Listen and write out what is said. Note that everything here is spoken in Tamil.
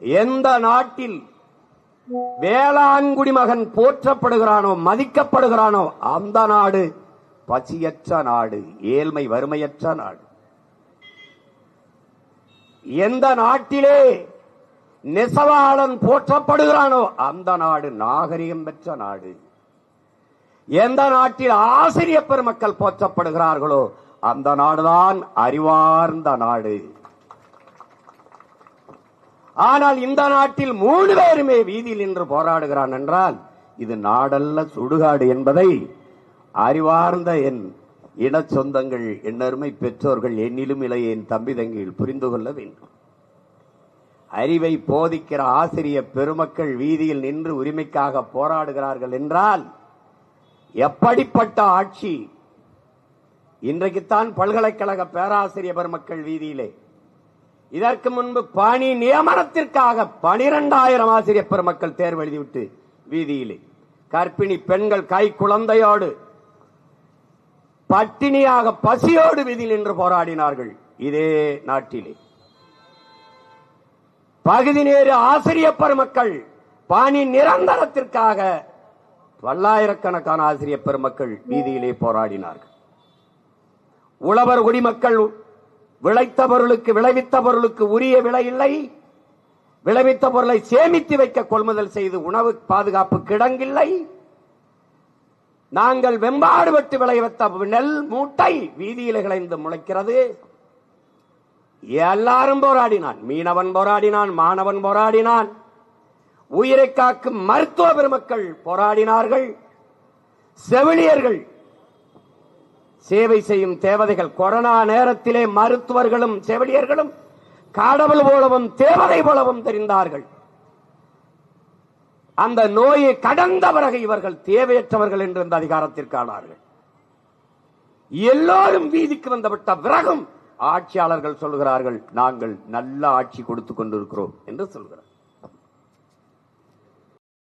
எந்த நாட்டில் வேளாண்குடி மகன் போற்றப்படுகிறானோ மதிக்கப்படுகிறானோ அந்த நாடு பசியற்ற நாடு ஏழ்மை வறுமையற்ற நாடு. எந்த நாட்டிலே நெசவாளன் போற்றப்படுகிறானோ அந்த நாடு நாகரிகம் பெற்ற நாடு. எந்த நாட்டில் ஆசிரிய பெருமக்கள் போற்றப்படுகிறார்களோ அந்த நாடுதான் அறிவார்ந்த நாடு. ஆனால் இந்த நாட்டில் மூணு பேருமே வீதியில் நின்று போராடுகிறான் என்றால் இது நாடல்ல சுடுகாடு என்பதை அறிவார்ந்த என் இன சொந்தங்கள் என்னருமை பெற்றோர்கள் என்னிலும் இலை என் தம்பி தங்கிகள் புரிந்து கொள்ள வேண்டும். அறிவை போதிக்கிற ஆசிரிய பெருமக்கள் வீதியில் நின்று உரிமைக்காக போராடுகிறார்கள் என்றால் எப்படிப்பட்ட ஆட்சி? இன்றைக்குத்தான் பல்கலைக்கழக பேராசிரியர் பெருமக்கள் வீதியிலே இதற்கு முன்பு பணி நியமனத்திற்காக பனிரெண்டாயிரம் ஆசிரியர் பெருமக்கள் தேர்வு எழுதிவிட்டு வீதியிலே. கர்ப்பிணி பெண்கள் கை குழந்தையோடு பட்டினியாக பசியோடு வீதியில் நின்று போராடினார்கள் இதே நாட்டிலே. பகுதி நேரு ஆசிரிய பெருமக்கள் பணி நிரந்தரத்திற்காக பல்லாயிரக்கணக்கான ஆசிரியர் பெருமக்கள் வீதியிலே போராடினார்கள். உழவர் குடிமக்கள் விளைத்த பொருளுக்கு விளைவித்த பொருளுக்கு உரிய விலை இல்லை. விளைவித்த பொருளை சேமித்து வைக்க கொள்முதல் செய்து உணவு பாதுகாப்பு கிடங்கில்லை. நாங்கள் வெம்பாடுபட்டு விளைவித்த நெல் மூட்டை வீதியில் கிளைந்து முளைக்கிறது. எல்லாரும் போராடினான். மீனவன் போராடினான் மாணவன் போராடினான். உயிரை காக்கும் மருத்துவ பெருமக்கள் போராடினார்கள். செவிலியர்கள் சேவை செய்யும் தேவதைகள் கொரோனா நேரத்திலே மருத்துவர்களும் செவிலியர்களும் கடவுள் போலவும் தேவதை போலவும் தெரிந்தார்கள். அந்த நோயை கடந்த பிறகு இவர்கள் தேவையற்றவர்கள் என்று இந்த அதிகாரத்திற்கானார்கள் எல்லோரும் வீதிக்கு வந்துவிட்ட பிறகும் ஆட்சியாளர்கள் சொல்கிறார்கள் நாங்கள் நல்ல ஆட்சி கொடுத்துக் கொண்டிருக்கிறோம் என்று சொல்கிறார்.